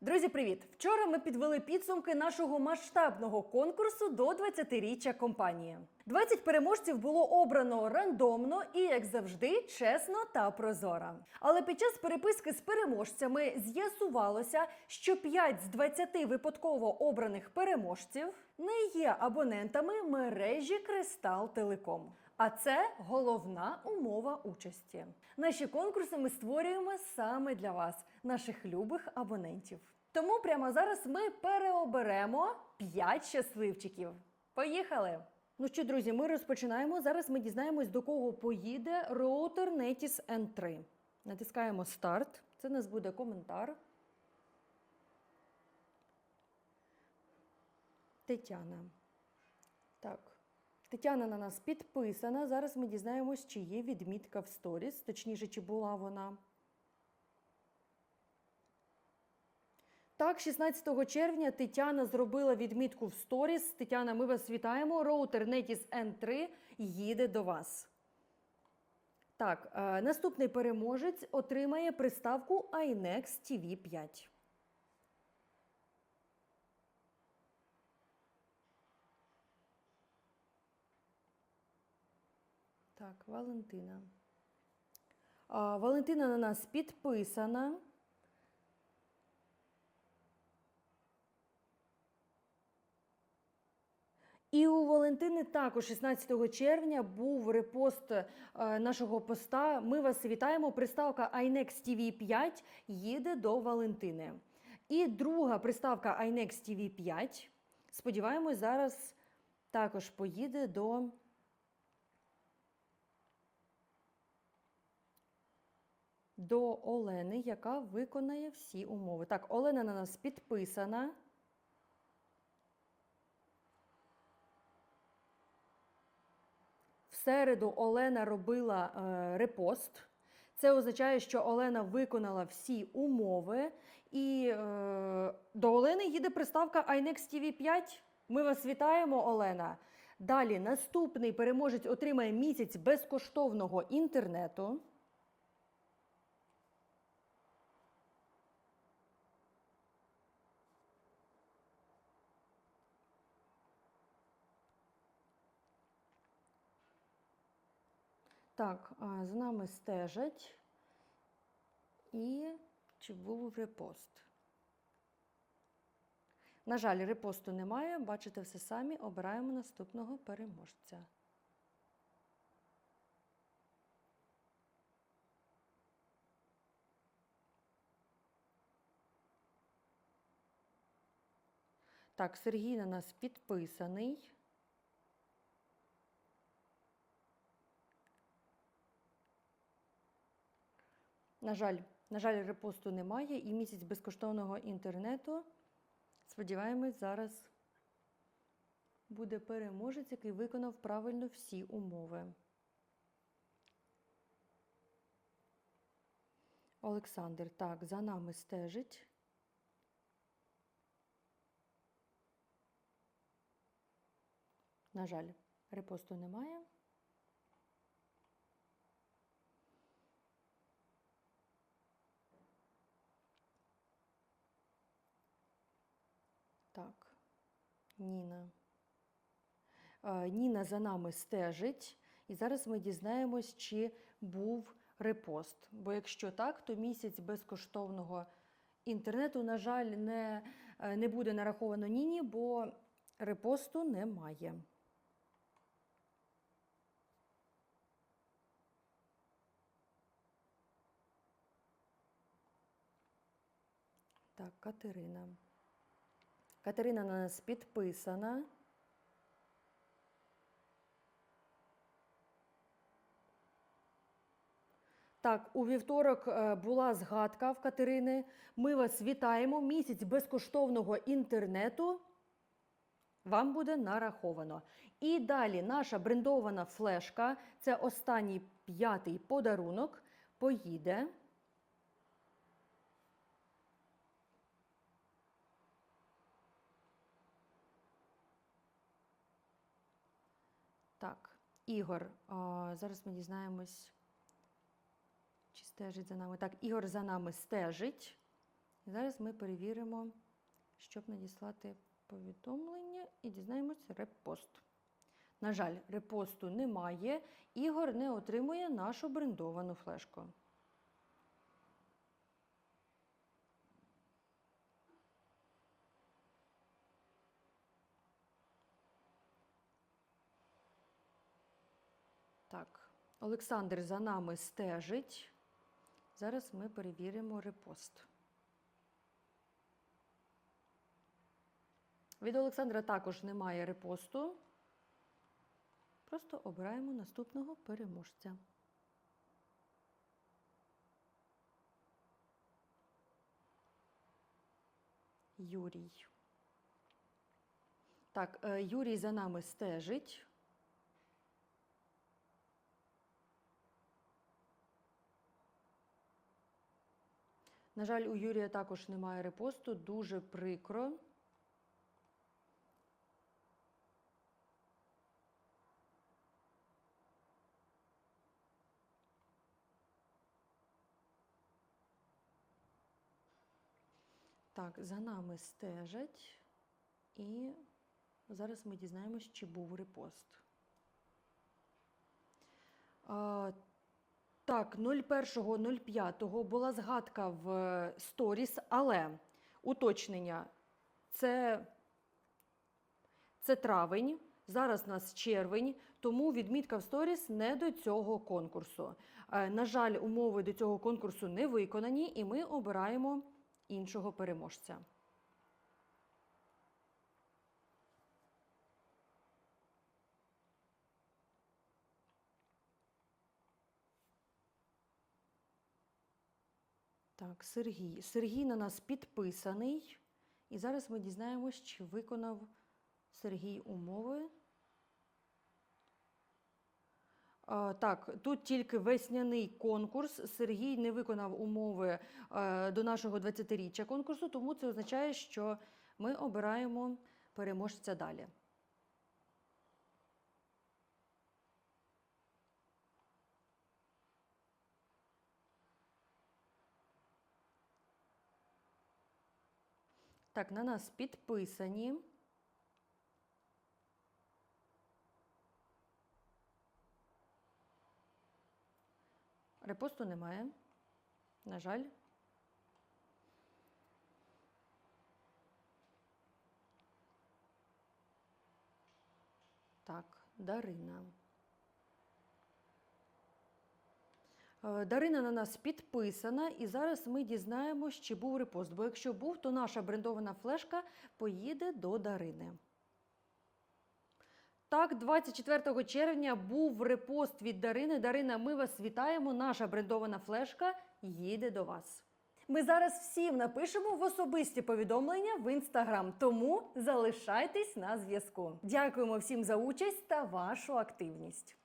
Друзі, привіт! Вчора ми підвели підсумки нашого масштабного конкурсу до 20-річчя компанії. 20 переможців було обрано рандомно і, як завжди, чесно та прозоро. Але під час переписки з переможцями з'ясувалося, що 5 з 20 випадково обраних переможців не є абонентами мережі Кристал Телеком. А це головна умова участі. Наші конкурси ми створюємо саме для вас, наших любих абонентів. Тому прямо зараз ми переоберемо 5 щасливчиків. Поїхали! Ну що, друзі, ми розпочинаємо. Зараз ми дізнаємось, до кого поїде роутер Netis N3. Натискаємо старт. Це у нас буде коментар. Тетяна. Так. Тетяна на нас підписана. Зараз ми дізнаємось, чи є відмітка в сторіс, точніше, чи була вона. Так, 16 червня Тетяна зробила відмітку в сторіс. Тетяна, ми вас вітаємо. Роутер Netis N3 їде до вас. Так, е, наступний переможець отримає приставку iNex TV 5. Так, Валентина. А, Валентина на нас підписана. І у Валентини також 16 червня був репост е, нашого поста. Ми вас вітаємо. Приставка iNex TV 5 їде до Валентини. І друга приставка iNex TV 5. Сподіваємось, зараз також поїде до. До Олени, яка виконає всі умови. Так, Олена на нас підписана. Середу Олена робила е, репост. Це означає, що Олена виконала всі умови. І е, до Олени їде приставка iNex TV 5. Ми вас вітаємо, Олена. Далі наступний переможець отримає місяць безкоштовного інтернету. Так, за нами стежать. І чи був репост? На жаль, репосту немає. Бачите все самі. Обираємо наступного переможця. Так, Сергій на нас підписаний. На жаль, на жаль, репосту немає і місяць безкоштовного інтернету. Сподіваємось, зараз буде переможець, який виконав правильно всі умови. Олександр, так, за нами стежить. На жаль, репосту немає. Так, Ніна. Е, Ніна за нами стежить, і зараз ми дізнаємось, чи був репост. Бо якщо так, то місяць безкоштовного інтернету, на жаль, не, е, не буде нараховано Ніні, бо репосту немає. Так, Катерина. Катерина на нас підписана. Так, у вівторок е, була згадка в Катерини. Ми вас вітаємо. Місяць безкоштовного інтернету вам буде нараховано. І далі наша брендована флешка це останній п'ятий подарунок. Поїде. Так, Ігор, О, зараз ми дізнаємось, чи стежить за нами. Так, Ігор за нами стежить. І зараз ми перевіримо, щоб надіслати повідомлення і дізнаємось репост. На жаль, репосту немає. Ігор не отримує нашу брендовану флешку. Так, Олександр за нами стежить. Зараз ми перевіримо репост. Від Олександра також немає репосту. Просто обираємо наступного переможця. Юрій. Так, е, Юрій за нами стежить. На жаль, у Юрія також немає репосту, дуже прикро. Так, за нами стежать, і зараз ми дізнаємось, чи був репост. Так, 01.05 була згадка в сторіс, але уточнення це, це травень. Зараз нас червень, тому відмітка в сторіс не до цього конкурсу. Е, На жаль, умови до цього конкурсу не виконані, і ми обираємо іншого переможця. Так, Сергій. Сергій на нас підписаний. І зараз ми дізнаємось, чи виконав Сергій умови. Так, тут тільки весняний конкурс. Сергій не виконав умови е, до нашого 20-річчя конкурсу, тому це означає, що ми обираємо переможця далі. Так, на нас підписані. Репосту немає. На жаль. Так, Дарина. Е, Дарина на нас підписана, і зараз ми дізнаємось, чи був репост. Бо якщо був, то наша брендована флешка поїде до Дарини. Так, 24 червня був репост від Дарини. Дарина, ми вас вітаємо. Наша брендована флешка їде до вас. Ми зараз всім напишемо в особисті повідомлення в інстаграм, тому залишайтесь на зв'язку. Дякуємо всім за участь та вашу активність.